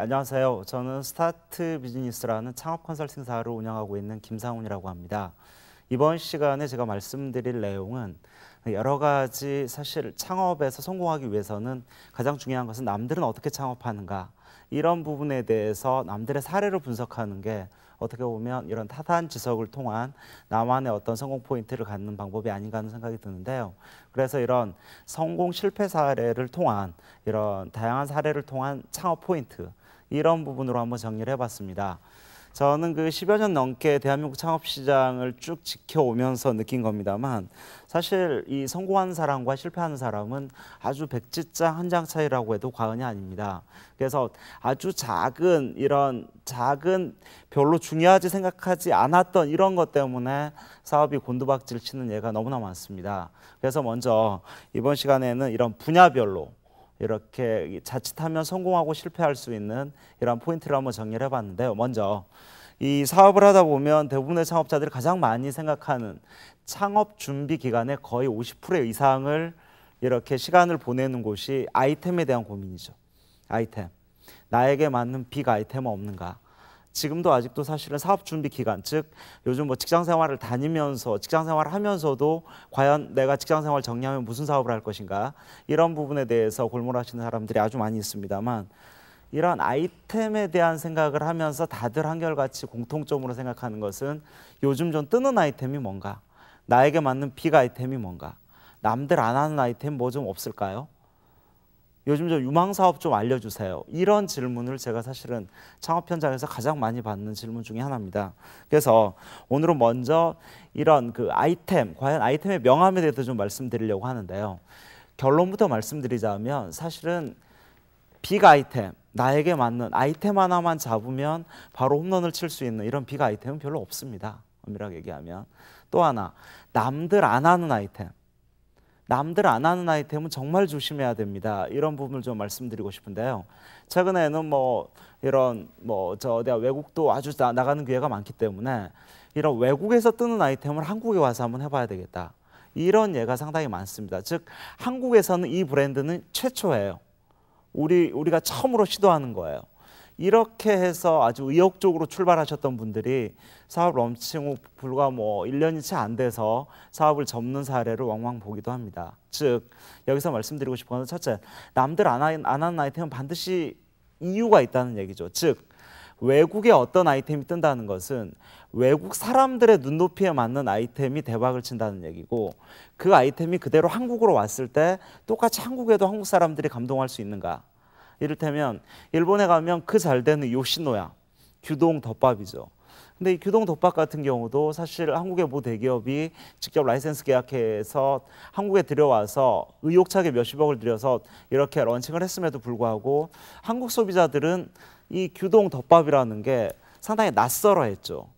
예, 안녕하세요. 저는 스타트 비즈니스라는 창업 컨설팅사를 운영하고 있는 김상훈이라고 합니다. 이번 시간에 제가 말씀드릴 내용은 여러 가지 사실 창업에서 성공하기 위해서는 가장 중요한 것은 남들은 어떻게 창업하는가 이런 부분에 대해서 남들의 사례를 분석하는 게 어떻게 보면 이런 타단 지석을 통한 나만의 어떤 성공 포인트를 갖는 방법이 아닌가 하는 생각이 드는데요. 그래서 이런 성공 실패 사례를 통한 이런 다양한 사례를 통한 창업 포인트 이런 부분으로 한번 정리를 해봤습니다. 저는 그 10여 년 넘게 대한민국 창업 시장을 쭉 지켜오면서 느낀 겁니다만 사실 이 성공하는 사람과 실패하는 사람은 아주 백지장 한 장 차이라고 해도 과언이 아닙니다. 그래서 아주 작은 이런 작은 별로 중요하지 생각하지 않았던 이런 것 때문에 사업이 곤두박질 치는 예가 너무나 많습니다. 그래서 먼저 이번 시간에는 이런 분야별로 이렇게 자칫하면 성공하고 실패할 수 있는 이런 포인트를 한번 정리를 해봤는데요. 먼저 이 사업을 하다 보면 대부분의 창업자들이 가장 많이 생각하는 창업 준비 기간의 거의 50% 이상을 이렇게 시간을 보내는 곳이 아이템에 대한 고민이죠. 아이템. 나에게 맞는 빅 아이템은 없는가? 지금도 아직도 사실은 사업 준비 기간, 즉 요즘 뭐 직장 생활을 다니면서 직장 생활을 하면서도 과연 내가 직장 생활 정리하면 무슨 사업을 할 것인가? 이런 부분에 대해서 골몰하시는 사람들이 아주 많이 있습니다만 이런 아이템에 대한 생각을 하면서 다들 한결같이 공통점으로 생각하는 것은 요즘 좀 뜨는 아이템이 뭔가? 나에게 맞는 빅 아이템이 뭔가? 남들 안 하는 아이템 뭐 좀 없을까요? 요즘 저 유망 사업 좀 알려주세요. 이런 질문을 제가 사실은 창업 현장에서 가장 많이 받는 질문 중에 하나입니다. 그래서 오늘은 먼저 이런 그 아이템, 과연 아이템의 명함에 대해서 좀 말씀드리려고 하는데요. 결론부터 말씀드리자면 사실은 빅 아이템, 나에게 맞는 아이템 하나만 잡으면 바로 홈런을 칠 수 있는 이런 빅 아이템은 별로 없습니다. 엄밀하게 얘기하면. 또 하나, 남들 안 하는 아이템. 남들 안 하는 아이템은 정말 조심해야 됩니다. 이런 부분을 좀 말씀드리고 싶은데요. 최근에는 뭐 이런 뭐저 어디 외국도 아주 나, 나가는 기회가 많기 때문에 이런 외국에서 뜨는 아이템을 한국에 와서 한번 해봐야 되겠다. 이런 예가 상당히 많습니다. 즉 한국에서는 이 브랜드는 최초예요. 우리 우리가 처음으로 시도하는 거예요. 이렇게 해서 아주 의욕적으로 출발하셨던 분들이 사업 런칭 후 불과 뭐 1년이 채 안 돼서 사업을 접는 사례를 왕왕 보기도 합니다. 즉 여기서 말씀드리고 싶은 것은 첫째, 남들 안, 하는 아이템은 반드시 이유가 있다는 얘기죠. 즉 외국에 어떤 아이템이 뜬다는 것은 외국 사람들의 눈높이에 맞는 아이템이 대박을 친다는 얘기고 그 아이템이 그대로 한국으로 왔을 때 똑같이 한국에도 한국 사람들이 감동할 수 있는가 이를테면 일본에 가면 그 잘 되는 요시노야 규동 덮밥이죠. 근데 이 규동 덮밥 같은 경우도 사실 한국의 모 대기업이 직접 라이센스 계약해서 한국에 들여와서 의욕차게 몇십억을 들여서 이렇게 런칭을 했음에도 불구하고 한국 소비자들은 이 규동 덮밥이라는 게 상당히 낯설어 했죠.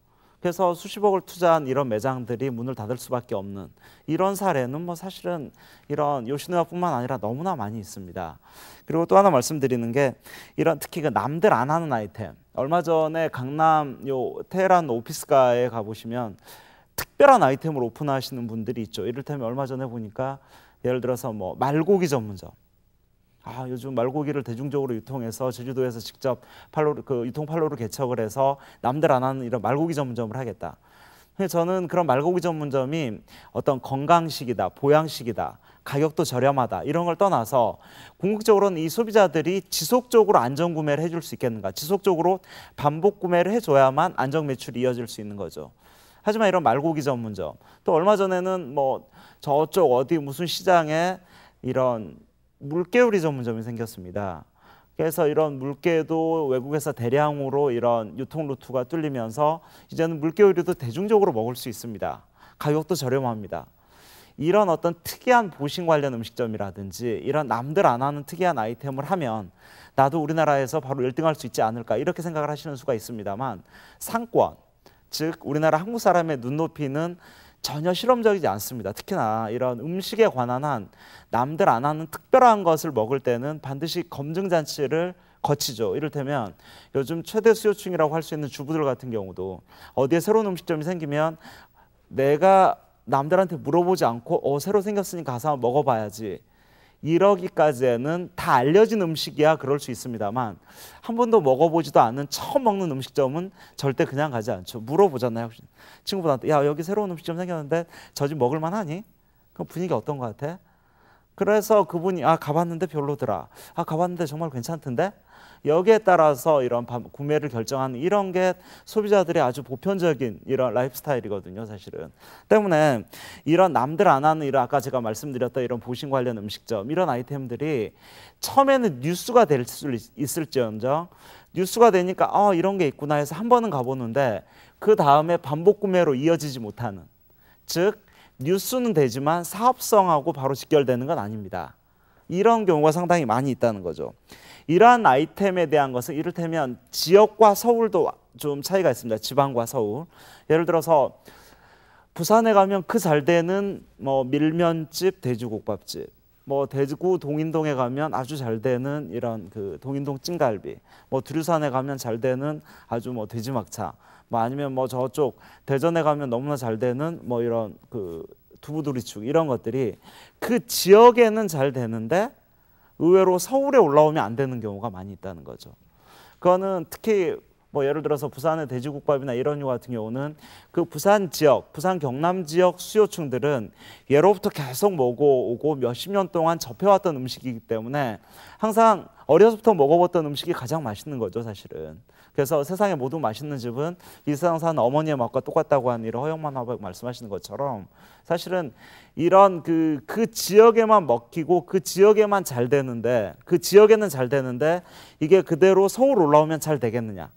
그래서 수십억을 투자한 이런 매장들이 문을 닫을 수밖에 없는 이런 사례는 뭐 사실은 이런 요시노야뿐만 아니라 너무나 많이 있습니다. 그리고 또 하나 말씀드리는 게 이런 특히 그 남들 안 하는 아이템. 얼마 전에 강남 요 테헤란 오피스가에 가 보시면 특별한 아이템을 오픈하시는 분들이 있죠. 이를테면 얼마 전에 보니까 예를 들어서 뭐 말고기 전문점. 아, 요즘 말고기를 대중적으로 유통해서 제주도에서 직접 팔로 그 유통 팔로를 개척을 해서 남들 안 하는 이런 말고기 전문점을 하겠다. 저는 그런 말고기 전문점이 어떤 건강식이다, 보양식이다, 가격도 저렴하다 이런 걸 떠나서 궁극적으로는 이 소비자들이 지속적으로 안전 구매를 해줄 수 있겠는가, 지속적으로 반복 구매를 해줘야만 안정 매출이 이어질 수 있는 거죠. 하지만 이런 말고기 전문점 또 얼마 전에는 뭐 저쪽 어디 무슨 시장에 이런 물개우리 전문점이 생겼습니다. 그래서 이런 물개도 외국에서 대량으로 이런 유통 루트가 뚫리면서 이제는 물개우리도 대중적으로 먹을 수 있습니다. 가격도 저렴합니다. 이런 어떤 특이한 보신 관련 음식점이라든지 이런 남들 안 하는 특이한 아이템을 하면 나도 우리나라에서 바로 1등할 수 있지 않을까 이렇게 생각을 하시는 수가 있습니다만 상권 즉 우리나라 한국 사람의 눈높이는 전혀 실험적이지 않습니다. 특히나 이런 음식에 관한 한 남들 안 하는 특별한 것을 먹을 때는 반드시 검증 잔치를 거치죠. 이를테면 요즘 최대 수요층이라고 할 수 있는 주부들 같은 경우도 어디에 새로운 음식점이 생기면 내가 남들한테 물어보지 않고 어 새로 생겼으니까 가서 먹어봐야지 이러기까지는 다 알려진 음식이야 그럴 수 있습니다만 한 번도 먹어보지도 않은 처음 먹는 음식점은 절대 그냥 가지 않죠. 물어보잖아요. 친구분한테 야 여기 새로운 음식점 생겼는데 저 집 먹을 만하니? 그 분위기 어떤 것 같아? 그래서 그분이 아 가봤는데 별로더라. 아 가봤는데 정말 괜찮던데? 여기에 따라서 이런 구매를 결정하는 이런 게 소비자들의 아주 보편적인 이런 라이프 스타일이거든요, 사실은. 때문에 이런 남들 안 하는 이런 아까 제가 말씀드렸던 이런 보신 관련 음식점 이런 아이템들이 처음에는 뉴스가 될 수 있을지언정 뉴스가 되니까 아 이런 게 있구나 해서 한 번은 가보는데 그 다음에 반복 구매로 이어지지 못하는 즉 뉴스는 되지만 사업성하고 바로 직결되는 건 아닙니다. 이런 경우가 상당히 많이 있다는 거죠. 이러한 아이템에 대한 것은 이를테면 지역과 서울도 좀 차이가 있습니다. 지방과 서울. 예를 들어서 부산에 가면 그 잘 되는 뭐 밀면집, 돼지국밥집, 뭐 대구 동인동에 가면 아주 잘 되는 이런 그 동인동 찜갈비, 뭐 두류산에 가면 잘 되는 아주 뭐 돼지막차, 뭐 아니면 뭐 저쪽 대전에 가면 너무나 잘 되는 뭐 이런 그 두부두리축 이런 것들이 그 지역에는 잘 되는데 의외로 서울에 올라오면 안 되는 경우가 많이 있다는 거죠. 그거는 특히 뭐 예를 들어서 부산의 돼지국밥이나 이런 류 같은 경우는 그 부산 지역, 부산 경남 지역 수요층들은 예로부터 계속 먹어오고 몇십 년 동안 접해왔던 음식이기 때문에 항상 어려서부터 먹어봤던 음식이 가장 맛있는 거죠, 사실은. 그래서 세상에 모든 맛있는 집은 이 세상 사는 어머니의 맛과 똑같다고 하는 이런 허영만 화백 말씀하시는 것처럼 사실은 이런 그, 그 지역에만 먹히고 그 지역에만 잘 되는데 그 지역에는 잘 되는데 이게 그대로 서울 올라오면 잘 되겠느냐.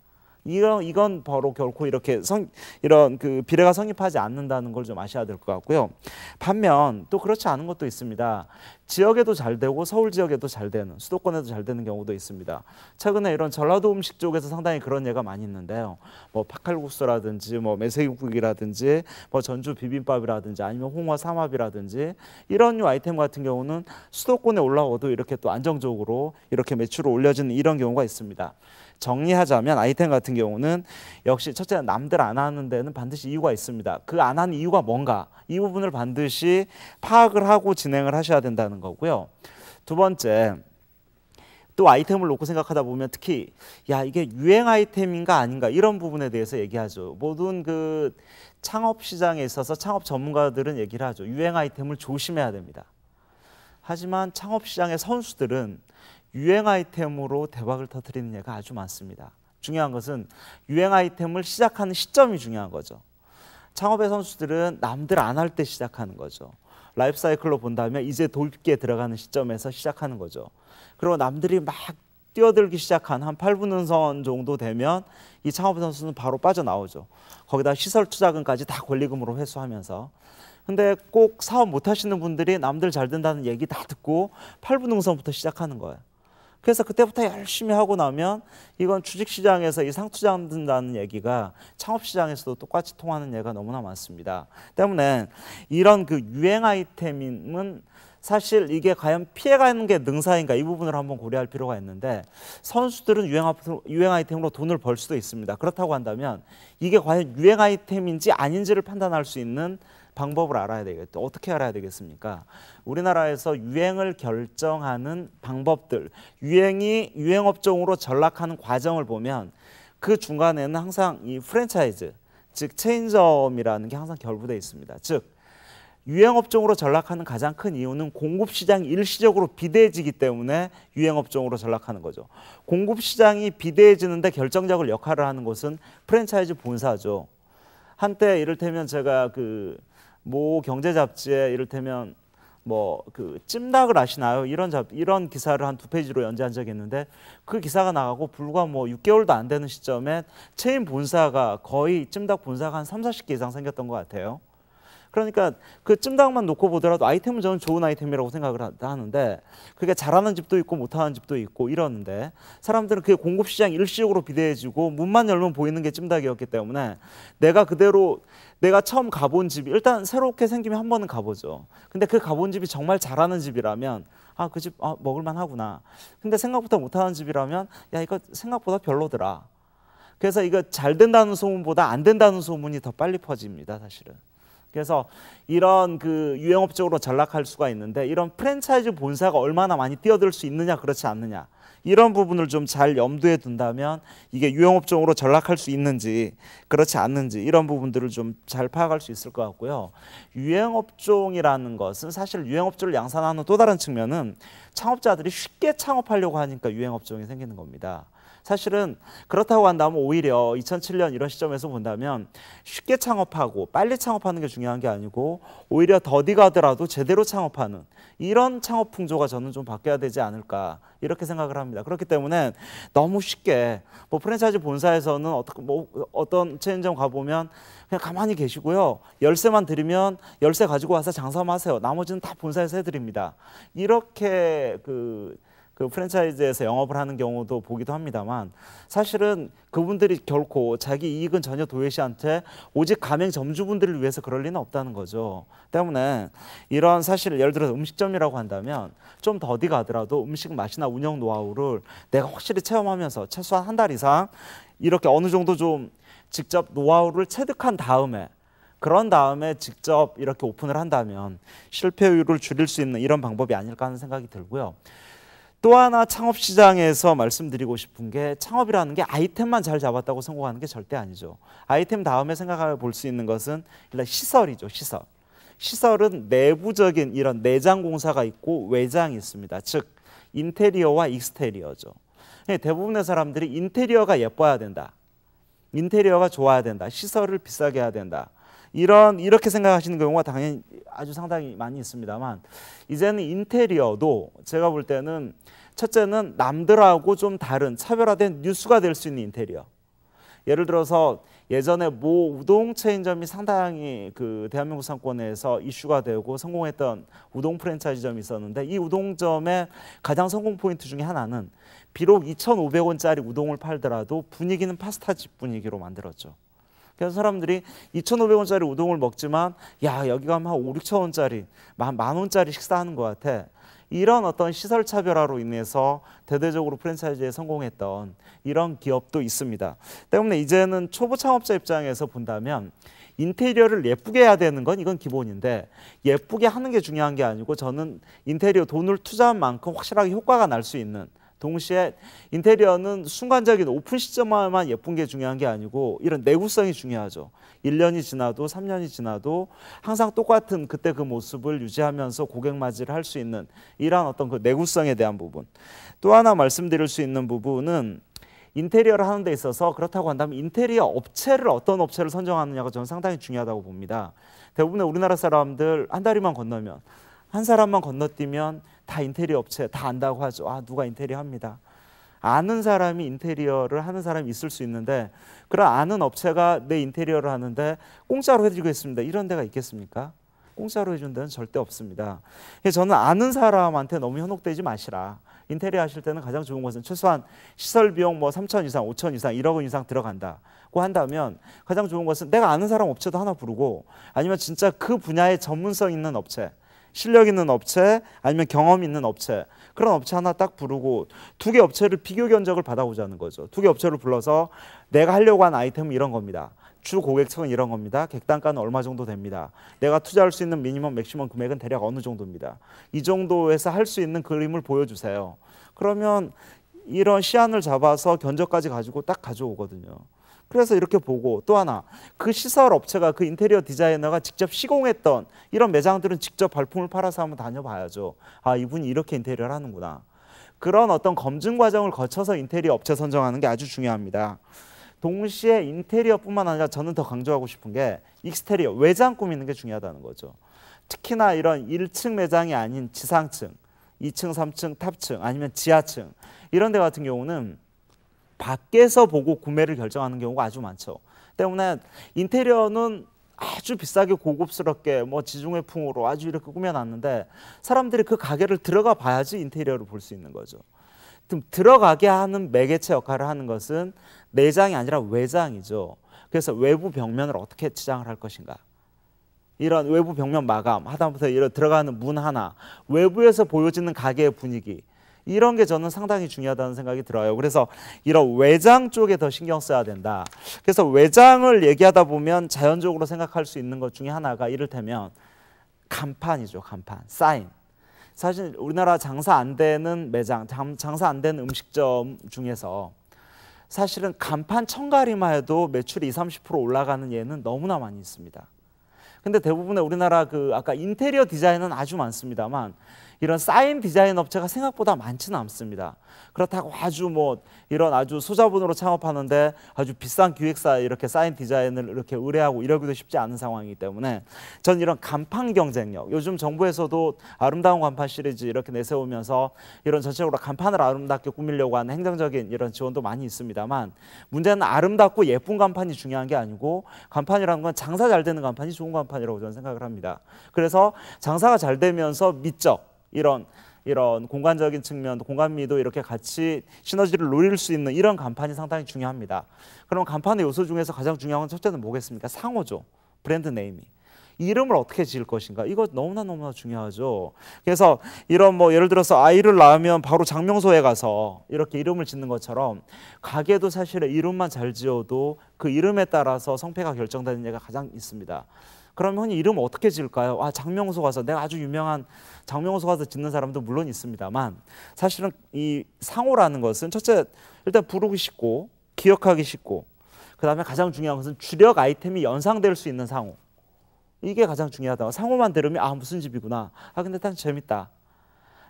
이건 이건 바로 결코 이렇게 성 이런 그 비례가 성립하지 않는다는 걸 좀 아셔야 될 것 같고요. 반면 또 그렇지 않은 것도 있습니다. 지역에도 잘 되고 서울 지역에도 잘 되는 수도권에도 잘 되는 경우도 있습니다. 최근에 이런 전라도 음식 쪽에서 상당히 그런 예가 많이 있는데요. 뭐 파칼국수라든지 뭐 매세국이라든지 뭐 전주 비빔밥이라든지 아니면 홍어 삼합이라든지 이런 류 아이템 같은 경우는 수도권에 올라오도 이렇게 또 안정적으로 이렇게 매출을 올려주는 이런 경우가 있습니다. 정리하자면 아이템 같은 경우는 역시 첫째 남들 안 하는 데는 반드시 이유가 있습니다. 그 안 하는 이유가 뭔가 이 부분을 반드시 파악을 하고 진행을 하셔야 된다는 거고요. 두 번째 또 아이템을 놓고 생각하다 보면 특히 야 이게 유행 아이템인가 아닌가 이런 부분에 대해서 얘기하죠. 모든 그 창업 시장에 있어서 창업 전문가들은 얘기를 하죠. 유행 아이템을 조심해야 됩니다. 하지만 창업 시장의 선수들은 유행 아이템으로 대박을 터뜨리는 예가 아주 많습니다. 중요한 것은 유행 아이템을 시작하는 시점이 중요한 거죠. 창업의 선수들은 남들 안 할 때 시작하는 거죠. 라이프 사이클로 본다면 이제 돌기에 들어가는 시점에서 시작하는 거죠. 그리고 남들이 막 뛰어들기 시작한 한 8분 능선 정도 되면 이 창업 선수는 바로 빠져나오죠. 거기다 시설 투자금까지 다 권리금으로 회수하면서 근데 꼭 사업 못 하시는 분들이 남들 잘 된다는 얘기 다 듣고 8분 능선부터 시작하는 거예요. 그래서 그때부터 열심히 하고 나면 이건 주식시장에서 이 상투자 든다는 얘기가 창업시장에서도 똑같이 통하는 예가 너무나 많습니다. 때문에 이런 그 유행 아이템은 사실 이게 과연 피해가는 게 능사인가 이 부분을 한번 고려할 필요가 있는데 선수들은 유행 아이템으로 돈을 벌 수도 있습니다. 그렇다고 한다면 이게 과연 유행 아이템인지 아닌지를 판단할 수 있는 방법을 알아야 되겠죠. 어떻게 알아야 되겠습니까? 우리나라에서 유행을 결정하는 방법들, 유행이 유행 업종으로 전락하는 과정을 보면 그 중간에는 항상 이 프랜차이즈, 즉 체인점이라는 게 항상 결부되어 있습니다. 즉 유행업종으로 전락하는 가장 큰 이유는 공급시장이 일시적으로 비대해지기 때문에 유행업종으로 전락하는 거죠. 공급시장이 비대해지는데 결정적인 역할을 하는 곳은 프랜차이즈 본사죠. 한때 이를테면 제가 그 모 경제 잡지에 이를테면 뭐 그 찜닭을 아시나요? 이런 잡 이런 기사를 한 두 페이지로 연재한 적이 있는데 그 기사가 나가고 불과 뭐 6개월도 안 되는 시점에 체인 본사가 거의 찜닭 본사가 한 3, 40개 이상 생겼던 것 같아요. 그러니까 그 찜닭만 놓고 보더라도 아이템은 저는 좋은 아이템이라고 생각을 하는데 그게 잘하는 집도 있고 못하는 집도 있고 이러는데 사람들은 그게 공급 시장 일시적으로 비대해지고 문만 열면 보이는 게 찜닭이었기 때문에 내가 그대로 내가 처음 가본 집이 일단 새롭게 생기면 한 번은 가보죠. 근데 그 가본 집이 정말 잘하는 집이라면 아 그 집 아, 먹을만 하구나. 근데 생각보다 못하는 집이라면 야 이거 생각보다 별로더라. 그래서 이거 잘 된다는 소문보다 안 된다는 소문이 더 빨리 퍼집니다, 사실은. 그래서 이런 그 유행업적으로 전락할 수가 있는데 이런 프랜차이즈 본사가 얼마나 많이 뛰어들 수 있느냐 그렇지 않느냐 이런 부분을 좀 잘 염두에 둔다면 이게 유행업종으로 전락할 수 있는지 그렇지 않는지 이런 부분들을 좀 잘 파악할 수 있을 것 같고요. 유행업종이라는 것은 사실 유행업종을 양산하는 또 다른 측면은 창업자들이 쉽게 창업하려고 하니까 유행업종이 생기는 겁니다. 사실은 그렇다고 한다면 오히려 2007년 이런 시점에서 본다면 쉽게 창업하고 빨리 창업하는 게 중요한 게 아니고 오히려 더디 가더라도 제대로 창업하는 이런 창업 풍조가 저는 좀 바뀌어야 되지 않을까 이렇게 생각을 합니다. 그렇기 때문에 너무 쉽게 뭐 프랜차이즈 본사에서는 어떻게 뭐 어떤 체인점 가 보면 그냥 가만히 계시고요. 열쇠만 드리면 열쇠 가지고 와서 장사만 하세요. 나머지는 다 본사에서 해드립니다. 이렇게 그 그 프랜차이즈에서 영업을 하는 경우도 보기도 합니다만 사실은 그분들이 결코 자기 이익은 전혀 도예시한테 오직 가맹 점주분들을 위해서 그럴 리는 없다는 거죠. 때문에 이런 사실 예를 들어서 음식점이라고 한다면 좀 더디 가더라도 음식 맛이나 운영 노하우를 내가 확실히 체험하면서 최소한 한 달 이상 이렇게 어느 정도 좀 직접 노하우를 체득한 다음에 그런 다음에 직접 이렇게 오픈을 한다면 실패율을 줄일 수 있는 이런 방법이 아닐까 하는 생각이 들고요. 또 하나 창업 시장에서 말씀드리고 싶은 게 창업이라는 게 아이템만 잘 잡았다고 성공하는 게 절대 아니죠. 아이템 다음에 생각해 볼 수 있는 것은 일단 시설이죠. 시설. 시설은 내부적인 이런 내장 공사가 있고 외장이 있습니다. 즉 인테리어와 익스테리어죠. 예, 대부분의 사람들이 인테리어가 예뻐야 된다. 인테리어가 좋아야 된다. 시설을 비싸게 해야 된다. 이런 이렇게 생각하시는 경우가 당연히 아주 상당히 많이 있습니다만 이제는 인테리어도 제가 볼 때는 첫째는 남들하고 좀 다른 차별화된 뉴스가 될 수 있는 인테리어. 예를 들어서 예전에 모 우동 체인점이 상당히 그 대한민국 상권에서 이슈가 되고 성공했던 우동 프랜차이즈점이 있었는데 이 우동점의 가장 성공 포인트 중에 하나는 비록 2,500원짜리 우동을 팔더라도 분위기는 파스타집 분위기로 만들었죠. 그래서 사람들이 2,500원짜리 우동을 먹지만 야 여기 가면 한 5, 6천 원짜리 만, 만 원짜리 식사하는 것 같아. 이런 어떤 시설 차별화로 인해서 대대적으로 프랜차이즈에 성공했던 이런 기업도 있습니다. 때문에 이제는 초보 창업자 입장에서 본다면 인테리어를 예쁘게 해야 되는 건 이건 기본인데 예쁘게 하는 게 중요한 게 아니고 저는 인테리어 돈을 투자한 만큼 확실하게 효과가 날 수 있는 동시에 인테리어는 순간적인 오픈 시점만 예쁜 게 중요한 게 아니고 이런 내구성이 중요하죠. 1년이 지나도 3년이 지나도 항상 똑같은 그때 그 모습을 유지하면서 고객 맞이를 할 수 있는 이러한 어떤 그 내구성에 대한 부분. 또 하나 말씀드릴 수 있는 부분은 인테리어를 하는 데 있어서 그렇다고 한다면 인테리어 업체를 어떤 업체를 선정하느냐가 저는 상당히 중요하다고 봅니다. 대부분의 우리나라 사람들 한 다리만 건너면 한 사람만 건너뛰면 다 인테리어 업체 다 안다고 하죠. 아 누가 인테리어 합니다. 아는 사람이 인테리어를 하는 사람이 있을 수 있는데 그런 아는 업체가 내 인테리어를 하는데 공짜로 해주겠습니다. 이런 데가 있겠습니까? 공짜로 해준 데는 절대 없습니다. 저는 아는 사람한테 너무 현혹되지 마시라. 인테리어 하실 때는 가장 좋은 것은 최소한 시설 비용 뭐 3천 이상, 5천 이상, 1억 원 이상 들어간다고 한다면 가장 좋은 것은 내가 아는 사람 업체도 하나 부르고 아니면 진짜 그 분야에 전문성 있는 업체 실력 있는 업체 아니면 경험 있는 업체 그런 업체 하나 딱 부르고 두 개 업체를 비교 견적을 받아보자는 거죠. 두 개 업체를 불러서 내가 하려고 한 아이템은 이런 겁니다. 주 고객층은 이런 겁니다. 객단가는 얼마 정도 됩니다. 내가 투자할 수 있는 미니멈 맥시멈 금액은 대략 어느 정도입니다. 이 정도에서 할 수 있는 그림을 보여주세요. 그러면 이런 시안을 잡아서 견적까지 가지고 딱 가져오거든요. 그래서 이렇게 보고 또 하나 그 시설 업체가 그 인테리어 디자이너가 직접 시공했던 이런 매장들은 직접 발품을 팔아서 한번 다녀봐야죠. 아 이분이 이렇게 인테리어를 하는구나. 그런 어떤 검증 과정을 거쳐서 인테리어 업체 선정하는 게 아주 중요합니다. 동시에 인테리어뿐만 아니라 저는 더 강조하고 싶은 게 익스테리어 외장 꾸미는 게 중요하다는 거죠. 특히나 이런 1층 매장이 아닌 지상층, 2층, 3층, 탑층 아니면 지하층 이런 데 같은 경우는 밖에서 보고 구매를 결정하는 경우가 아주 많죠. 때문에 인테리어는 아주 비싸게 고급스럽게 뭐 지중해풍으로 아주 이렇게 꾸며놨는데 사람들이 그 가게를 들어가 봐야지 인테리어를 볼 수 있는 거죠. 좀 들어가게 하는 매개체 역할을 하는 것은 내장이 아니라 외장이죠. 그래서 외부 벽면을 어떻게 치장을 할 것인가. 이런 외부 벽면 마감 하다못해 이런 들어가는 문 하나 외부에서 보여지는 가게의 분위기 이런 게 저는 상당히 중요하다는 생각이 들어요. 그래서 이런 외장 쪽에 더 신경 써야 된다. 그래서 외장을 얘기하다 보면 자연적으로 생각할 수 있는 것 중에 하나가 이를테면 간판이죠. 간판, 사인. 사실 우리나라 장사 안 되는 매장, 장사 안 되는 음식점 중에서 사실은 간판 청가리만 해도 매출이 20, 30% 올라가는 예는 너무나 많이 있습니다. 근데 대부분의 우리나라 그 아까 인테리어 디자인은 아주 많습니다만 이런 사인 디자인 업체가 생각보다 많지는 않습니다. 그렇다고 아주 뭐 이런 아주 소자본으로 창업하는데 아주 비싼 기획사 이렇게 사인 디자인을 이렇게 의뢰하고 이러기도 쉽지 않은 상황이기 때문에 전 이런 간판 경쟁력 요즘 정부에서도 아름다운 간판 시리즈 이렇게 내세우면서 이런 전체적으로 간판을 아름답게 꾸미려고 하는 행정적인 이런 지원도 많이 있습니다만 문제는 아름답고 예쁜 간판이 중요한 게 아니고 간판이라는 건 장사 잘 되는 간판이 좋은 간판이라고 저는 생각을 합니다. 그래서 장사가 잘 되면서 미적 이런 이런 공간적인 측면, 공간미도 이렇게 같이 시너지를 노릴 수 있는 이런 간판이 상당히 중요합니다. 그럼 간판의 요소 중에서 가장 중요한 건 첫째는 뭐겠습니까? 상호죠. 브랜드 네임이. 이름을 어떻게 지을 것인가 이거 너무나 너무나 중요하죠. 그래서 이런 뭐 예를 들어서 아이를 낳으면 바로 장명소에 가서 이렇게 이름을 짓는 것처럼 가게도 사실 이름만 잘 지어도 그 이름에 따라서 성패가 결정되는 예가 가장 있습니다. 그러면 이름 어떻게 지을까요? 아 장명소 가서 내가 아주 유명한 장명소 가서 짓는 사람도 물론 있습니다만 사실은 이 상호라는 것은 첫째 일단 부르기 쉽고 기억하기 쉽고 그 다음에 가장 중요한 것은 주력 아이템이 연상될 수 있는 상호 이게 가장 중요하다. 상호만 들으면 아 무슨 집이구나. 아 근데 딱 재밌다.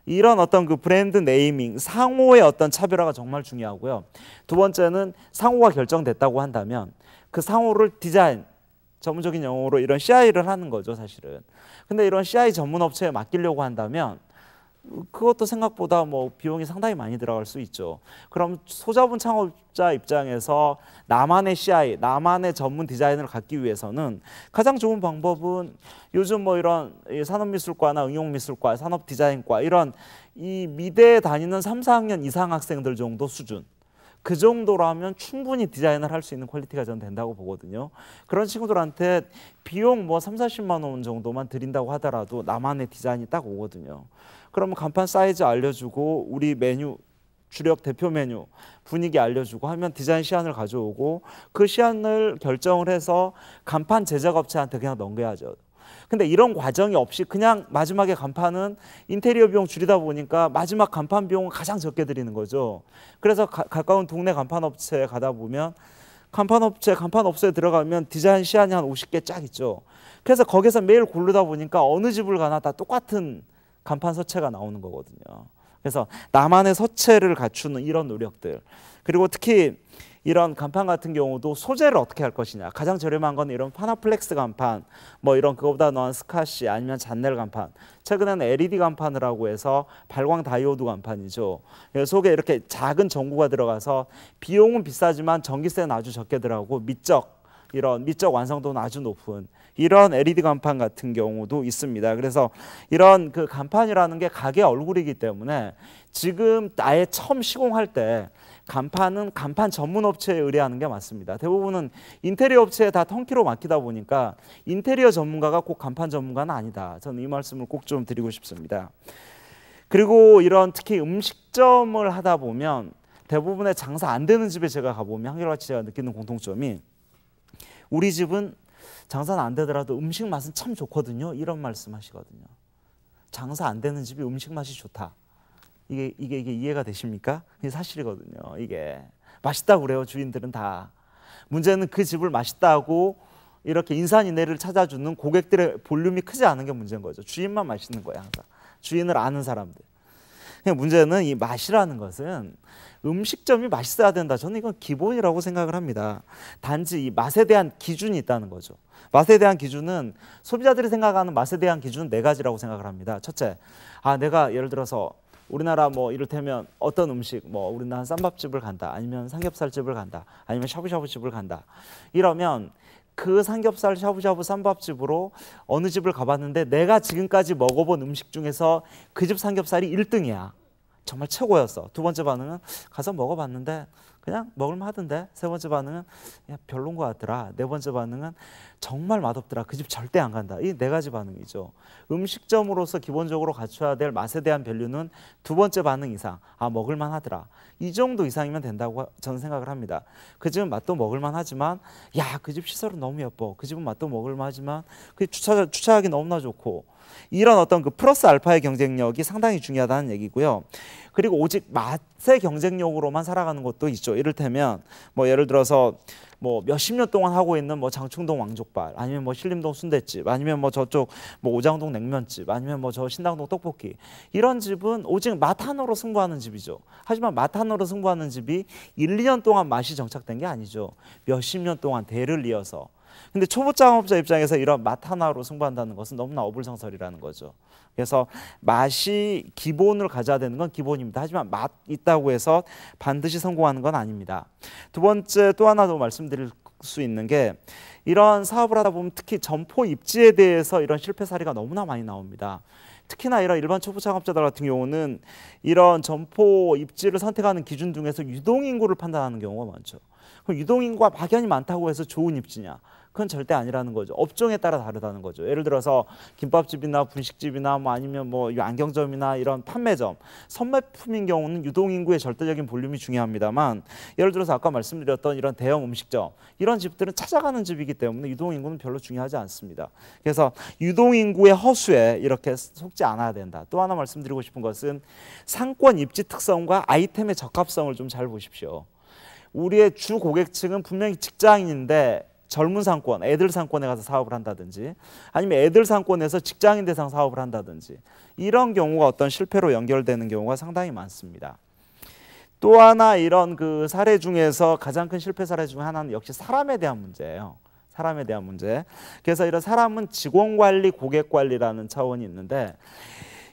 이런 어떤 그 브랜드 네이밍, 상호의 어떤 차별화가 정말 중요하고요. 두 번째는 상호가 결정됐다고 한다면 그 상호를 디자인, 전문적인 용어로 이런 CI를 하는 거죠, 사실은. 근데 이런 CI 전문 업체에 맡기려고 한다면 그것도 생각보다 뭐 비용이 상당히 많이 들어갈 수 있죠. 그럼 소자본 창업자 입장에서 나만의 CI, 나만의 전문 디자인을 갖기 위해서는 가장 좋은 방법은 요즘 뭐 이런 산업미술과나 응용미술과, 산업디자인과 이런 이 미대에 다니는 3, 4학년 이상 학생들 정도 수준 그 정도라면 충분히 디자인을 할 수 있는 퀄리티가 저는 된다고 보거든요. 그런 친구들한테 비용 뭐 3, 40만 원 정도만 드린다고 하더라도 나만의 디자인이 딱 오거든요. 그러면 간판 사이즈 알려주고 우리 메뉴 주력 대표 메뉴 분위기 알려주고 하면 디자인 시안을 가져오고 그 시안을 결정을 해서 간판 제작 업체한테 그냥 넘겨야죠. 근데 이런 과정이 없이 그냥 마지막에 간판은 인테리어 비용 줄이다 보니까 마지막 간판 비용은 가장 적게 드리는 거죠. 그래서 가, 가까운 동네 간판 업체에 가다 보면 간판 업체, 간판 업소에 들어가면 디자인 시안이 한 50개 쫙 있죠. 그래서 거기서 매일 고르다 보니까 어느 집을 가나 다 똑같은 간판 서체가 나오는 거거든요. 그래서 나만의 서체를 갖추는 이런 노력들. 그리고 특히 이런 간판 같은 경우도 소재를 어떻게 할 것이냐. 가장 저렴한 건 이런 파나플렉스 간판, 뭐 이런 그거보다 넣은 스카시 아니면 잔넬 간판. 최근에는 LED 간판을 하고 해서 발광 다이오드 간판이죠. 속에 이렇게 작은 전구가 들어가서 비용은 비싸지만 전기세는 아주 적게 들어가고 미적 이런 미적 완성도는 아주 높은 이런 LED 간판 같은 경우도 있습니다. 그래서 이런 그 간판이라는 게 가게 얼굴이기 때문에 지금 아예 처음 시공할 때 간판은 간판 전문 업체에 의뢰하는 게 맞습니다. 대부분은 인테리어 업체에 다 턴키로 맡기다 보니까 인테리어 전문가가 꼭 간판 전문가는 아니다. 저는 이 말씀을 꼭 좀 드리고 싶습니다. 그리고 이런 특히 음식점을 하다 보면 대부분의 장사 안 되는 집에 제가 가보면 한결같이 제가 느끼는 공통점이 우리 집은 장사는 안 되더라도 음식 맛은 참 좋거든요. 이런 말씀 하시거든요. 장사 안 되는 집이 음식 맛이 좋다. 이게 이게 이게 이해가 되십니까? 이게 사실이거든요. 이게 맛있다고 그래요. 주인들은 다. 문제는 그 집을 맛있다고 이렇게 인산인해를 찾아주는 고객들의 볼륨이 크지 않은 게 문제인 거죠. 주인만 맛있는 거야 항상. 주인을 아는 사람들. 문제는 이 맛이라는 것은 음식점이 맛있어야 된다. 저는 이건 기본이라고 생각을 합니다. 단지 이 맛에 대한 기준이 있다는 거죠. 맛에 대한 기준은 소비자들이 생각하는 맛에 대한 기준은 네 가지라고 생각을 합니다. 첫째, 아 내가 예를 들어서 우리나라 뭐 이를테면 어떤 음식 뭐 우리나라 쌈밥집을 간다 아니면 삼겹살집을 간다 아니면 샤브샤브집을 간다 이러면 그 삼겹살 샤브샤브 쌈밥집으로 어느 집을 가봤는데 내가 지금까지 먹어본 음식 중에서 그 집 삼겹살이 1등이야. 정말 최고였어. 두 번째 반응은 가서 먹어봤는데 그냥 먹을만 하던데. 세 번째 반응은 야, 별론 것 같더라. 네 번째 반응은 정말 맛없더라. 그 집 절대 안 간다. 이 네 가지 반응이죠. 음식점으로서 기본적으로 갖춰야 될 맛에 대한 밸류는 두 번째 반응 이상. 아 먹을만 하더라. 이 정도 이상이면 된다고 저는 생각을 합니다. 그 집은 맛도 먹을만 하지만 야 그 집 시설은 너무 예뻐. 그 집은 맛도 먹을만 하지만 그 주차 주차하기 너무나 좋고 이런 어떤 그 플러스 알파의 경쟁력이 상당히 중요하다는 얘기고요. 그리고 오직 맛의 경쟁력으로만 살아가는 것도 있죠. 이를테면 뭐 예를 들어서 뭐 몇십 년 동안 하고 있는 뭐 장충동 왕족발 아니면 뭐 신림동 순대집 아니면 뭐 저쪽 뭐 오장동 냉면집 아니면 뭐 저 신당동 떡볶이 이런 집은 오직 맛 하나로 승부하는 집이죠. 하지만 맛 하나로 승부하는 집이 1, 2년 동안 맛이 정착된 게 아니죠. 몇십 년 동안 대를 이어서 근데 초보 창업자 입장에서 이런 맛 하나로 승부한다는 것은 너무나 어불성설이라는 거죠. 그래서 맛이 기본을 가져야 되는 건 기본입니다. 하지만 맛 있다고 해서 반드시 성공하는 건 아닙니다. 두 번째 또 하나 더 말씀드릴 수 있는 게 이런 사업을 하다 보면 특히 점포 입지에 대해서 이런 실패 사례가 너무나 많이 나옵니다. 특히나 이런 일반 초보 창업자들 같은 경우는 이런 점포 입지를 선택하는 기준 중에서 유동 인구를 판단하는 경우가 많죠. 그럼 유동 인구가 막연히 많다고 해서 좋은 입지냐? 그건 절대 아니라는 거죠. 업종에 따라 다르다는 거죠. 예를 들어서 김밥집이나 분식집이나 뭐 아니면 뭐 안경점이나 이런 판매점, 선매품인 경우는 유동인구의 절대적인 볼륨이 중요합니다만 예를 들어서 아까 말씀드렸던 이런 대형 음식점 이런 집들은 찾아가는 집이기 때문에 유동인구는 별로 중요하지 않습니다. 그래서 유동인구의 허수에 이렇게 속지 않아야 된다. 또 하나 말씀드리고 싶은 것은 상권 입지 특성과 아이템의 적합성을 좀 잘 보십시오. 우리의 주 고객층은 분명히 직장인인데 젊은 상권, 애들 상권에 가서 사업을 한다든지 아니면 애들 상권에서 직장인 대상 사업을 한다든지 이런 경우가 어떤 실패로 연결되는 경우가 상당히 많습니다. 또 하나 이런 그 사례 중에서 가장 큰 실패 사례 중 하나는 역시 사람에 대한 문제예요. 사람에 대한 문제. 그래서 이런 사람은 직원 관리, 고객 관리라는 차원이 있는데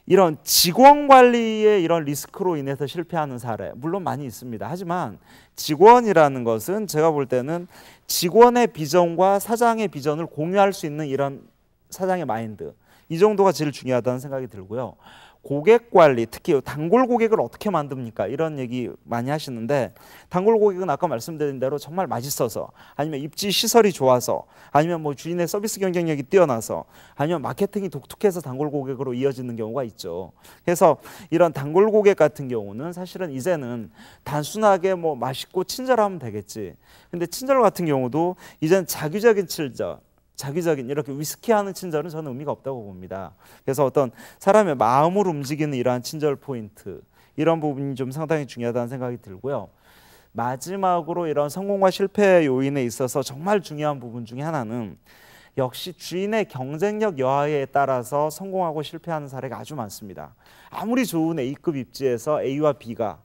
이런 직원 관리의 이런 리스크로 인해서 실패하는 사례 물론 많이 있습니다. 하지만 직원이라는 것은 제가 볼 때는 직원의 비전과 사장의 비전을 공유할 수 있는 이런 사장의 마인드 이 정도가 제일 중요하다는 생각이 들고요. 고객 관리, 특히 단골 고객을 어떻게 만듭니까? 이런 얘기 많이 하시는데 단골 고객은 아까 말씀드린 대로 정말 맛있어서 아니면 입지 시설이 좋아서 아니면 뭐 주인의 서비스 경쟁력이 뛰어나서 아니면 마케팅이 독특해서 단골 고객으로 이어지는 경우가 있죠. 그래서 이런 단골 고객 같은 경우는 사실은 이제는 단순하게 뭐 맛있고 친절하면 되겠지. 근데 친절 같은 경우도 이제는 자기적인 친절 자기적인 이렇게 위스키하는 친절은 저는 의미가 없다고 봅니다. 그래서 어떤 사람의 마음을 움직이는 이러한 친절 포인트 이런 부분이 좀 상당히 중요하다는 생각이 들고요. 마지막으로 이런 성공과 실패 요인에 있어서 정말 중요한 부분 중에 하나는 역시 주인의 경쟁력 여하에 따라서 성공하고 실패하는 사례가 아주 많습니다. 아무리 좋은 A급 입지에서 A와 B가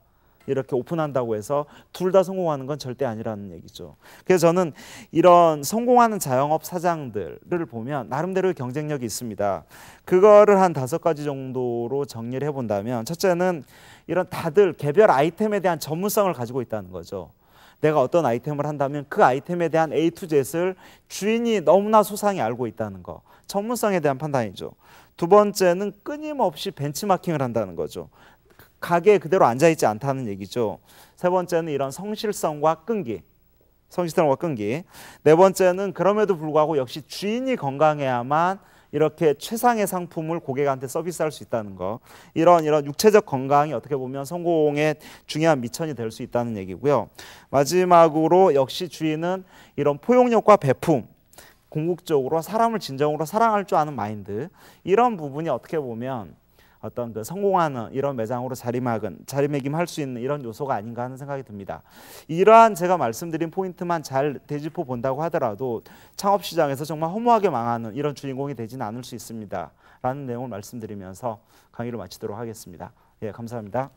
이렇게 오픈한다고 해서 둘 다 성공하는 건 절대 아니라는 얘기죠. 그래서 저는 이런 성공하는 자영업 사장들을 보면 나름대로 경쟁력이 있습니다. 그거를 한 다섯 가지 정도로 정리를 해본다면 첫째는 이런 다들 개별 아이템에 대한 전문성을 가지고 있다는 거죠. 내가 어떤 아이템을 한다면 그 아이템에 대한 A to Z를 주인이 너무나 소상히 알고 있다는 거. 전문성에 대한 판단이죠. 두 번째는 끊임없이 벤치마킹을 한다는 거죠. 가게에 그대로 앉아 있지 않다는 얘기죠. 세 번째는 이런 성실성과 끈기. 성실성과 끈기. 네 번째는 그럼에도 불구하고 역시 주인이 건강해야만 이렇게 최상의 상품을 고객한테 서비스할 수 있다는 거. 이런 이런 육체적 건강이 어떻게 보면 성공의 중요한 미천이 될 수 있다는 얘기고요. 마지막으로 역시 주인은 이런 포용력과 배품 궁극적으로 사람을 진정으로 사랑할 줄 아는 마인드 이런 부분이 어떻게 보면 어떤 그 성공하는 이런 매장으로 자리막은 자리매김할 수 있는 이런 요소가 아닌가 하는 생각이 듭니다. 이러한 제가 말씀드린 포인트만 잘 되짚어 본다고 하더라도 창업 시장에서 정말 허무하게 망하는 이런 주인공이 되지는 않을 수 있습니다. 라는 내용을 말씀드리면서 강의를 마치도록 하겠습니다. 예, 감사합니다.